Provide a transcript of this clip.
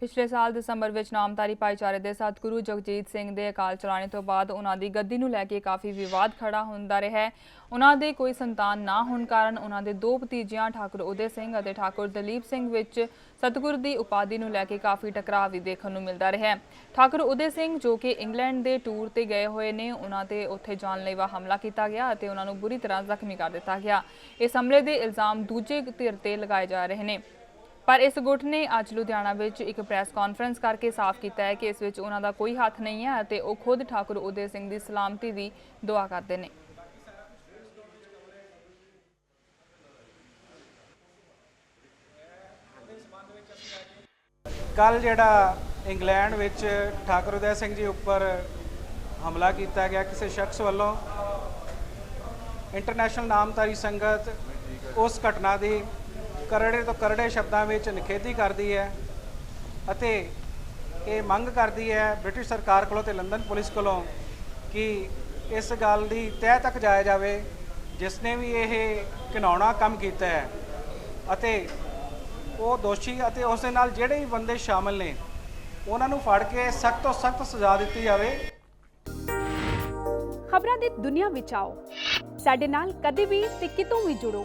ਪਿਛਲੇ ਸਾਲ ਦਸੰਬਰ ਵਿੱਚ ਨਾਮਧਾਰੀ ਭਾਈਚਾਰੇ ਦੇ ਸਤਿਗੁਰੂ ਜਗਜੀਤ ਸਿੰਘ ਦੇ ਅਕਾਲ ਚਲਾਣੇ ਤੋਂ ਬਾਅਦ ਉਹਨਾਂ ਦੀ ਗੱਦੀ ਨੂੰ ਲੈ ਕੇ ਕਾਫੀ ਵਿਵਾਦ ਖੜਾ ਹੁੰਦਾ ਰਿਹਾ ਹੈ। ਉਹਨਾਂ ਦੇ ਕੋਈ ਸੰਤਾਨ ਨਾ ਹੋਣ ਕਾਰਨ ਉਹਨਾਂ ਦੇ ਦੋ ਭਤੀਜਿਆਂ, ਠਾਕੁਰ ਉਦੇ ਸਿੰਘ ਅਤੇ ਠਾਕੁਰ ਦਲੀਪ ਸਿੰਘ ਵਿੱਚ ਸਤਿਗੁਰ ਦੀ ਉਪਾਧੀ ਨੂੰ ਲੈ ਕੇ ਕਾਫੀ ਟਕਰਾਅ ਵੀ ਦੇਖਣ ਨੂੰ ਮਿਲਦਾ ਰਿਹਾ ਹੈ। ਠਾਕੁਰ ਉਦੇ ਸਿੰਘ ਜੋ ਕਿ ਇੰਗਲੈਂਡ ਦੇ ਟੂਰ ਤੇ ਗਏ ਹੋਏ ਨੇ, ਉਹਨਾਂ ਤੇ ਉੱਥੇ ਜਾਨਲੇਵਾ ਹਮਲਾ ਕੀਤਾ ਗਿਆ ਅਤੇ ਉਹਨਾਂ ਨੂੰ ਬੁਰੀ ਤਰ੍ਹਾਂ ਜ਼ਖਮੀ ਕਰ ਦਿੱਤਾ ਗਿਆ। ਇਸ ਹਮਲੇ ਦੇ ਇਲਜ਼ਾਮ ਦੂਜੇ ਧਿਰ ਤੇ ਲਗਾਏ ਜਾ ਰਹੇ ਨੇ। ਪਰ ਇਸ ਗੁੱਟ ਨੇ ਅੱਜ ਲੁਧਿਆਣਾ ਵਿੱਚ ਇੱਕ ਪ੍ਰੈਸ ਕਾਨਫਰੰਸ ਕਰਕੇ ਸਾਫ਼ ਕੀਤਾ ਹੈ ਕਿ ਇਸ ਵਿੱਚ ਉਹਨਾਂ ਦਾ ਕੋਈ ਹੱਥ ਨਹੀਂ ਹੈ ਅਤੇ ਉਹ ਖੁਦ ਠਾਕੁਰ ਉਦੇ ਸਿੰਘ ਦੀ ਸਲਾਮਤੀ ਦੀ ਦੁਆ ਕਰਦੇ ਨੇ। ਕੱਲ ਜਿਹੜਾ ਇੰਗਲੈਂਡ ਵਿੱਚ ਠਾਕੁਰ ਉਦੈ ਸਿੰਘ ਜੀ ਉੱਪਰ ਹਮਲਾ ਕੀਤਾ ਗਿਆ ਕਿਸੇ ਸ਼ਖਸ ਵੱਲੋਂ, ਇੰਟਰਨੈਸ਼ਨਲ ਨਾਮਧਾਰੀ ਸੰਗਤ ਉਸ ਘਟਨਾ ਦੀ ਕਰੜੇ ਤੋਂ ਕਰੜੇ ਸ਼ਬਦਾਂ ਵਿੱਚ ਨਿਖੇਧੀ ਕਰਦੀ ਹੈ ਅਤੇ ਇਹ ਮੰਗ ਕਰਦੀ ਹੈ ਬ੍ਰਿਟਿਸ਼ ਸਰਕਾਰ ਕੋਲੋਂ ਤੇ ਲੰਡਨ ਪੁਲਿਸ ਕੋਲੋਂ ਕਿ ਇਸ ਗੱਲ ਦੀ ਤਹਿ ਤੱਕ ਜਾਇਆ ਜਾਵੇ, ਜਿਸ ਨੇ ਵੀ ਇਹ ਘਿਨਾਉਣਾ ਕੰਮ ਕੀਤਾ ਹੈ ਅਤੇ ਉਹ ਦੋਸ਼ੀ ਅਤੇ ਉਸ ਦੇ ਨਾਲ ਜਿਹੜੇ ਵੀ ਬੰਦੇ ਸ਼ਾਮਲ ਨੇ, ਉਹਨਾਂ ਨੂੰ ਫੜ ਕੇ ਸਖਤ ਤੋਂ ਸਖਤ ਸਜ਼ਾ ਦਿੱਤੀ ਜਾਵੇ। ਖਬਰਾਂ ਦੀ ਦੁਨੀਆ ਵਿੱਚ ਆਓ। ਸਾਡੇ ਨਾਲ ਕਦੇ ਵੀ ਤੇ ਕਿਤੋਂ ਵੀ ਜੁੜੋ।